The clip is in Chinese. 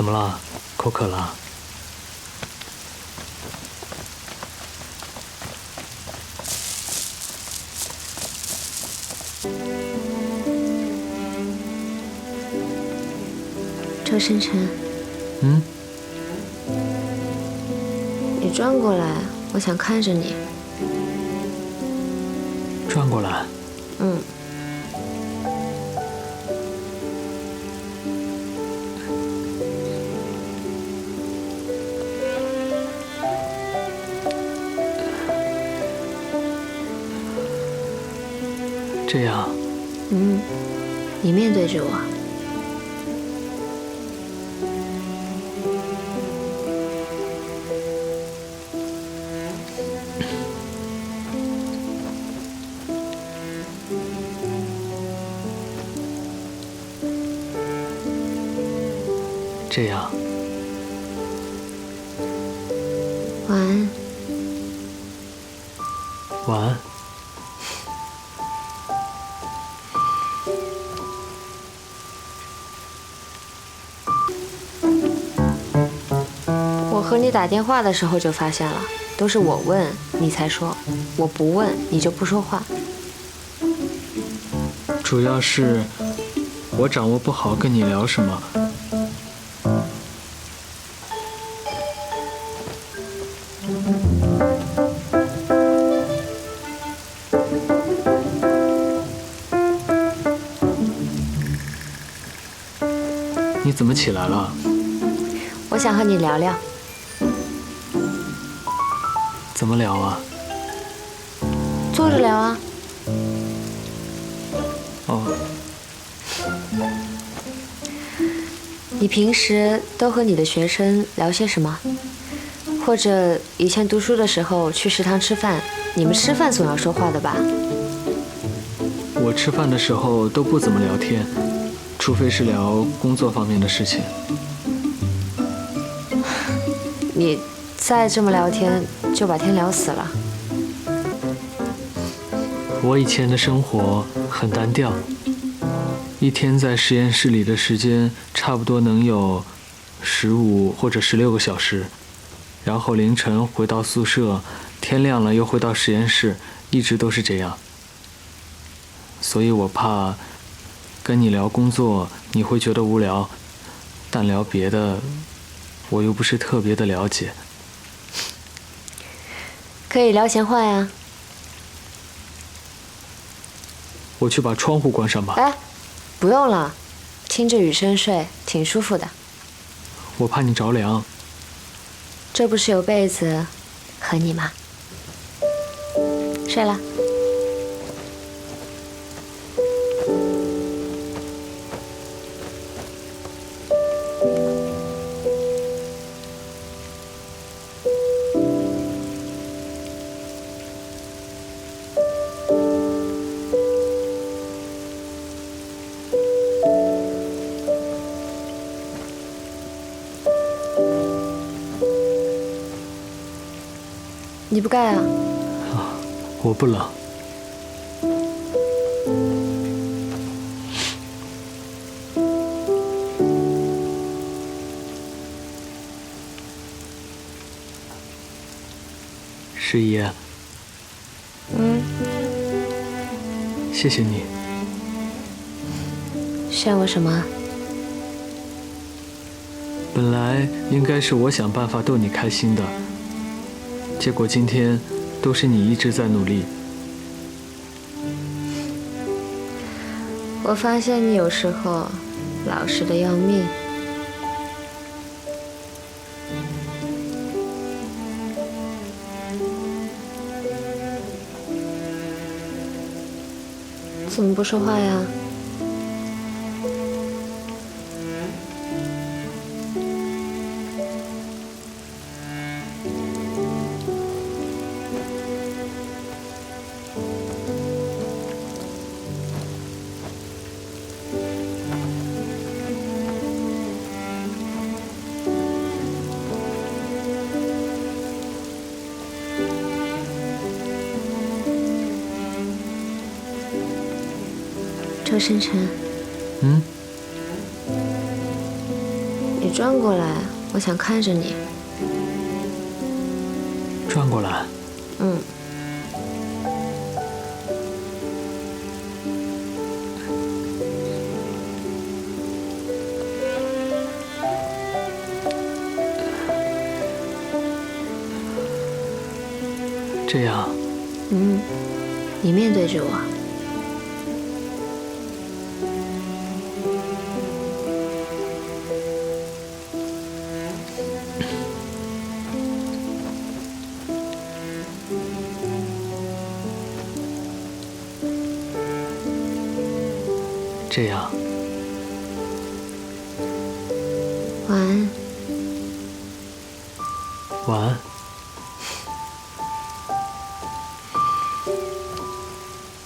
怎么了？口渴了？周深沉，嗯，你转过来，我想看着你。转过来。嗯。这样。嗯，你面对着我。这样，晚安。晚安。和你打电话的时候就发现了，都是我问你才说，我不问你就不说话。主要是我掌握不好跟你聊什么。你怎么起来了？我想和你聊聊。怎么聊啊？坐着聊啊。哦。你平时都和你的学生聊些什么？或者以前读书的时候去食堂吃饭，你们吃饭总要说话的吧？我吃饭的时候都不怎么聊天，除非是聊工作方面的事情。你再这么聊天，就把天聊死了。我以前的生活很单调，一天在实验室里的时间差不多能有十五或者十六个小时。然后凌晨回到宿舍，天亮了又回到实验室，一直都是这样。所以我怕跟你聊工作你会觉得无聊，但聊别的我又不是特别的了解。可以聊闲话呀。我去把窗户关上吧。哎，不用了，听着雨声睡挺舒服的。我怕你着凉。这不是有被子和你吗？睡了。你不盖啊？啊，我不冷。十一。嗯。谢谢你。谢我什么？本来应该是我想办法逗你开心的。结果今天都是你一直在努力。我发现你有时候老实的要命。怎么不说话呀？周深沉，嗯，你你转过来，我想看着你。转过来。嗯。这样。嗯，你面对着我。这样。晚安。晚安。